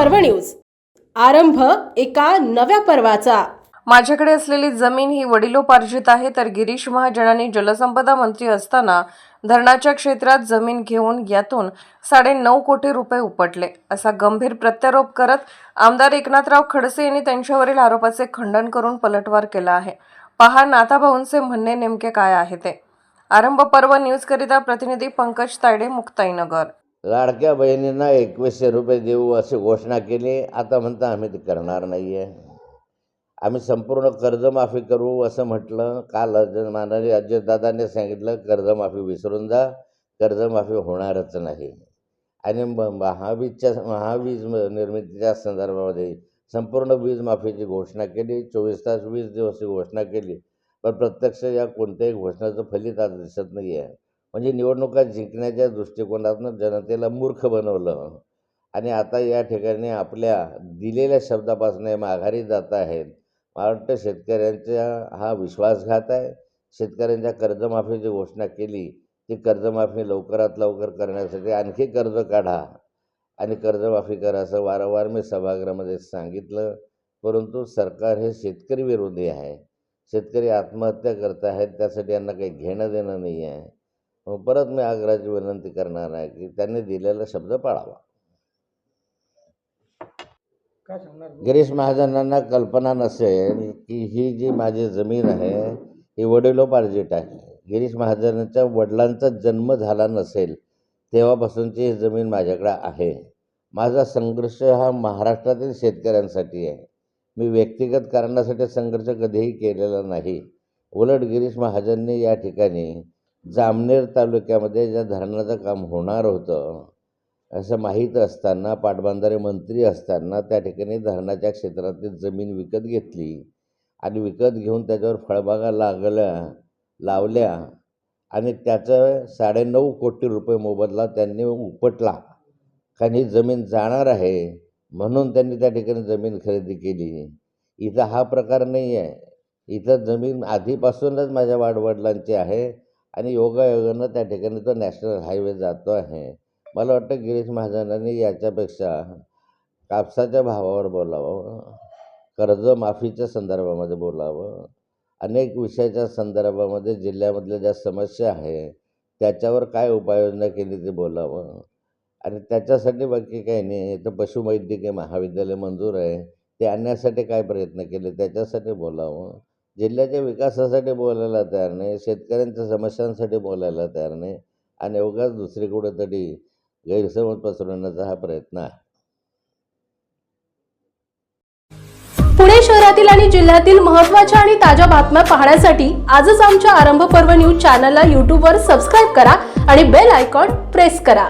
पर्व न्यूज. आरंभ एका नव्या पर्वाचा. माझ्याकडे असलेली जमीन ही वडिलोपार्जित आहे तर गिरीश महाजनांनी जलसंपदा मंत्री असताना धरणाच्या क्षेत्रात जमीन घेऊन यातून साडे नऊ कोटी रुपये उपटले असा गंभीर प्रत्यारोप करत आमदार एकनाथराव खडसे यांनी त्यांच्यावरील आरोपाचे खंडन करून पलटवार केला आहे. पहा नाथाभाऊंचे म्हणणे नेमके काय आहे ते. आरंभ पर्व न्यूजकरिता प्रतिनिधी पंकज तायडे मुक्ताईनगर. लाडक्या बहिणींना एकवीसशे रुपये देऊ अशी घोषणा केली. आता म्हणता आम्ही ते करणार नाही आहे आम्ही संपूर्ण कर्जमाफी करू असं म्हटलं. काल अजय माननीय अजितदादांनी सांगितलं कर्जमाफी विसरून जा. कर्जमाफी होणारच नाही. आणि म- महावीजच्या महावीज निर्मितीच्या संदर्भामध्ये संपूर्ण वीज माफीची घोषणा केली. चोवीस तास वीस दिवसची घोषणा केली. पण प्रत्यक्ष या कोणत्याही घोषणाचं फलित आज दिसत नाही आहे म्हणजे निवडणुका जिंकण्याच्या दृष्टिकोनातून जनतेला मूर्ख बनवलं. आणि आता या ठिकाणी आपल्या दिलेल्या शब्दापासून हे माघारी जात आहेत. मला वाटतं शेतकऱ्यांचा हा विश्वासघात आहे. शेतकऱ्यांच्या कर्जमाफीची घोषणा केली ती कर्जमाफी लवकरात लवकर करण्यासाठी आणखी कर्ज काढा. आणि कर्जमाफी करा असं वारंवार मी सभागृहामध्ये सांगितलं. परंतु सरकार हे शेतकरी विरोधी आहे. शेतकरी आत्महत्या करत आहेत त्यासाठी यांना काही घेणं देणं नाही आहे. परत मी आग्रहाची विनंती करणार आहे की त्यांनी दिलेला शब्द पाळावा. काय सांगणार? गिरीश महाजनांना कल्पना नसेल की ही जी माझी जमीन आहे ही वडिलोपार्जित आहे. गिरीश महाजनांच्या वडिलांचा जन्म झाला नसेल तेव्हापासूनची ही जमीन माझ्याकडे आहे. माझा संघर्ष हा महाराष्ट्रातील शेतकऱ्यांसाठी आहे. मी व्यक्तिगत कारणासाठी संघर्ष कधीही केलेला नाही. उलट गिरीश महाजनने या ठिकाणी जामनेर तालुक्यामध्ये ज्या धरणाचं काम होणार होतं असं माहीत असताना पाटबंधारे मंत्री असताना त्या ठिकाणी धरणाच्या क्षेत्रातील जमीन विकत घेतली आणि विकत घेऊन त्याच्यावर फळबागा लागल्या लावल्या आणि त्याचं साडेनऊ कोटी रुपये मोबदला त्यांनी उपटला. कारण ही जमीन जाणार आहे म्हणून त्यांनी त्या ठिकाणी जमीन खरेदी केली. इथं हा प्रकार नाही आहे इथं जमीन आधीपासूनच माझ्या वाडवडिलांची आहे. आणि योगायोगानं त्या ठिकाणी तो नॅशनल हायवे जातो आहे. मला वाटतं गिरीश महाजनांनी याच्यापेक्षा कापसाच्या भावावर बोलावं कर्जमाफीच्या संदर्भामध्ये बोलावं. अनेक विषयाच्या संदर्भामध्ये जिल्ह्यामधल्या ज्या समस्या आहे त्याच्यावर काय उपाययोजना केली ते बोलावं. आणि त्याच्यासाठी बाकी काही नाही तर पशुवैद्यकीय महाविद्यालय मंजूर आहे. ते आणण्यासाठी काय प्रयत्न केले त्याच्यासाठी बोलावं. जिल्ह्याच्या विकासासाठी बोलायला तयार नाही शेतकऱ्यांच्या समस्यांसाठी बोलायला तयार नाही आणि उगाच दुसरीकडे तरी गैरसमज पसरवण्याचा हा प्रयत्न आहे. पुणे शहरातील आणि जिल्ह्यातील महत्त्वाच्या आणि ताज्या बातम्या पाहण्यासाठी आजच आमच्या आरंभ पर्व न्यूज चॅनलला यूट्यूबवर सबस्क्राईब करा आणि बेल आयकॉन प्रेस करा.